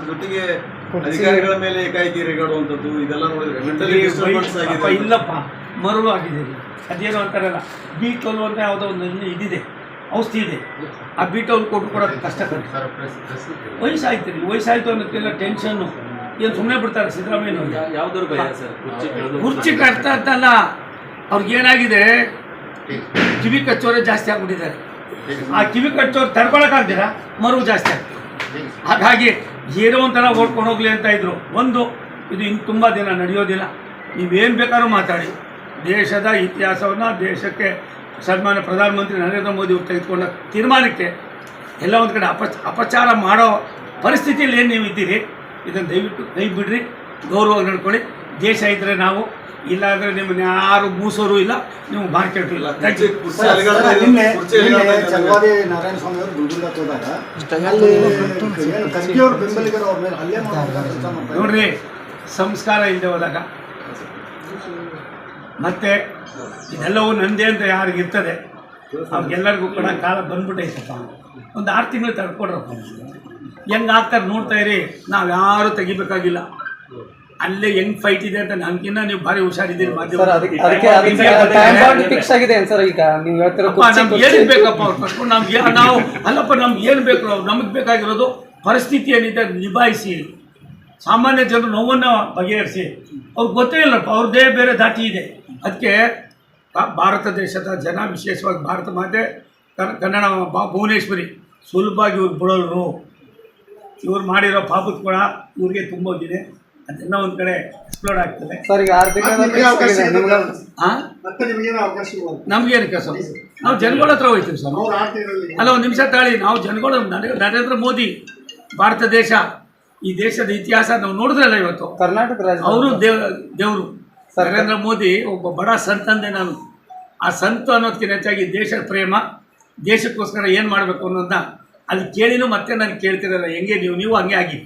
ಅದ್ರ ಜೊತೆಗೆ ಅಧಿಕಾರಿಗಳ ಮೇಲೆ ಏಕಾಏಕಿ ರೇಗಾಡುವಂಥದ್ದು ಇದೆಲ್ಲ ನೋಡಿದ್ರೆ ಮೆಂಟಲಿ ಡಿಸ್ಟರ್ಬೆನ್ಸ್ ಆಗಿದೆ ಇಲ್ಲಪ್ಪ ಮರಳು. ಅದೇನೋ ಅಂತಾರಲ್ಲ ಬಿ ಟ್ವೆಲ್ ಅಂತ ಯಾವುದೋ ಒಂದು ಇದಿದೆ ಔಷಧಿ ಇದೆ. ಆ ಬಿ ಟ್ವೆಲ್ ಕೊಟ್ಟು ಕೊಡೋದು ಕಷ್ಟ ವಯಸ್ಸಾಯ್ತು ರೀ ವಯಸ್ಸಾಯ್ತು ಅನ್ನೋಕ್ಕೆಲ್ಲ ಟೆನ್ಷನ್ನು ಏನು ಸುಮ್ಮನೆ ಬಿಡ್ತಾರೆ ಸಿದ್ದರಾಮಯ್ಯನವ್ರು ಯಾವ್ದಾದ್ರು ಭಯ ಸರ್? ಕುರ್ಚಿ ಕಟ್ತಾ ಅಂತಲ್ಲ ಅವ್ರಿಗೆ ಏನಾಗಿದೆ? ಕಿವಿ ಕಚ್ಚೋರೆ ಜಾಸ್ತಿ ಆಗ್ಬಿಟ್ಟಿದ್ದಾರೆ. ಆ ಕಿವಿ ಕಚ್ಚೋರು ತಡ್ಕೊಳಕ್ಕಾಗ್ದಿರ ಮರು ಜಾಸ್ತಿ ಆಗ್ತದೆ. ಹಾಗಾಗಿ ಏನೋ ಒಂಥರ ಓಡ್ಕೊಂಡು ಹೋಗಲಿ ಅಂತ ಇದ್ರು. ಒಂದು, ಇದು ಇನ್ನು ತುಂಬ ದಿನ ನಡೆಯೋದಿಲ್ಲ. ನೀವೇನು ಬೇಕಾದ್ರೂ ಮಾತಾಡಿ. ದೇಶದ ಇತಿಹಾಸವನ್ನು ದೇಶಕ್ಕೆ ಸನ್ಮಾನ್ಯ ಪ್ರಧಾನಮಂತ್ರಿ ನರೇಂದ್ರ ಮೋದಿ ಅವರು ತೆಗೆದುಕೊಂಡ ತೀರ್ಮಾನಕ್ಕೆ ಎಲ್ಲ ಒಂದು ಕಡೆ ಅಪ ಅಪಚಾರ ಮಾಡೋ ಪರಿಸ್ಥಿತಿಯಲ್ಲಿ ಏನು ನೀವು ಇದ್ದೀರಿ ಇದನ್ನು ದಯವಿಟ್ಟು ಕೈ ಬಿಡ್ರಿ. ಗೌರವ ನಡ್ಕೊಳ್ಳಿ. ದೇಶ ಇದ್ರೆ ನಾವು ಇಲ್ಲಾಂದರೆ ನಿಮ್ಮನ್ನ ಯಾರು ಮೂಸೋರು ಇಲ್ಲ ನೀವು ಮಾರ್ಕೆಟು ಇಲ್ಲ. ನಿನ್ನೆ ನಾರಾಯಣ ಸ್ವಾಮಿ ಅವರು ಹೋದಾಗ ಅಲ್ಲಿ ಖರ್ಗೆಯವ್ರ ಬೆಂಬಲಿಗರು ಅವ್ರ ಮೇಲೆ ನೋಡ್ರಿ ಸಂಸ್ಕಾರ ಇಲ್ಲದೆ ಹೋದಾಗ ಮತ್ತೆ ಇದೆಲ್ಲವೂ ನಂದೇ ಅಂತ ಯಾರಿಗೆ ಇರ್ತದೆ ಅವ್ರಿಗೆಲ್ಲರಿಗೂ ಕೂಡ ಕಾಲ ಬಂದ್ಬಿಟ್ಟೈತಪ್ಪ ಒಂದು ಆರು ತಿಂಗಳು ತಡ್ಕೊಡ್ರಪ್ಪ ಹೆಂಗೆ ಆಗ್ತಾರೆ ನೋಡ್ತಾ ಇರಿ ನಾವು ಯಾರು ತೆಗಿಬೇಕಾಗಿಲ್ಲ. ಅಲ್ಲೇ ಹೆಂಗ್ ಫೈಟ್ ಇದೆ ಅಂತ ನನ್ಗಿನ್ನ ನೀವು ಭಾರಿ ಹುಷಾರಿದ್ದೀರಿ ಏನು ಬೇಕಪ್ಪ ಅವ್ರು? ನಮ್ಗೆ ನಾವು ಅಲ್ಲಪ್ಪ ನಮ್ಗೆ ಏನು ಬೇಕು? ನಮಗೆ ಬೇಕಾಗಿರೋದು ಪರಿಸ್ಥಿತಿ ಏನಿದೆ ನಿಭಾಯಿಸಿ. ಸಾಮಾನ್ಯ ಜನರು ನೋವನ್ನು ಬಗೆಹರಿಸಿ. ಅವ್ರಿಗೆ ಗೊತ್ತೇ ಇಲ್ಲಪ್ಪ ಅವ್ರದ್ದೇ ಬೇರೆ ದಾಟಿ ಇದೆ. ಅದಕ್ಕೆ ಭಾರತ ದೇಶದ ಜನ ವಿಶೇಷವಾಗಿ ಭಾರತ ಮಾತೆ ಕನ್- ಕನ್ನಡ ಭುವನೇಶ್ವರಿ ಸುಲಭವಾಗಿ ಇವ್ರು ಬಿಡೋರು ಇವ್ರು ಮಾಡಿರೋ ಪಾಪದ ಕೂಡ ಇವ್ರಿಗೆ ತುಂಬೋಗಿದೆ. ಅದೆಲ್ಲ ಒಂದು ಕಡೆ ಎಕ್ಸ್ಪ್ಲೋರ್ ಆಗ್ತದೆ. ಸರ್ ಈಗ ಆರ್ಥಿಕ ನಿಮಗೇನು ಕೆಲಸ ನಾವು ಜನಗಳ ಹತ್ರ ಹೋಯ್ತೀವಿ ಸರ್. ಅಲ್ಲ ಒಂದು ನಿಮಿಷ ತಾಳಿ. ನಾವು ಜನಗಳು ನರೇಂದ್ರ ಮೋದಿ ಭಾರತ ದೇಶ ಈ ದೇಶದ ಇತಿಹಾಸ ನಾವು ನೋಡಿದ್ರಲ್ಲ ಇವತ್ತು. ಕರ್ನಾಟಕ ರಾಜ್ಯ. ಅವರು ದೇವ ದೇವರು. ನರೇಂದ್ರ ಮೋದಿ ಒಬ್ಬ ಬಡ ಸಂತ ಅಂದೆ ನಾನು. ಆ ಸಂತ ಅನ್ನೋದಕ್ಕಿಂತ ಹೆಚ್ಚಾಗಿ ದೇಶದ ಪ್ರೇಮ ದೇಶಕ್ಕೋಸ್ಕರ ಏನು ಮಾಡಬೇಕು ಅನ್ನೋದನ್ನ ಅಲ್ಲಿ ಕೇಳಿನೂ ಮತ್ತೆ ನಾನು ಕೇಳ್ತಿರಲ್ಲ. ಹೆಂಗೆ ನೀವು ನೀವು ಹಂಗೆ ಆಗಿ.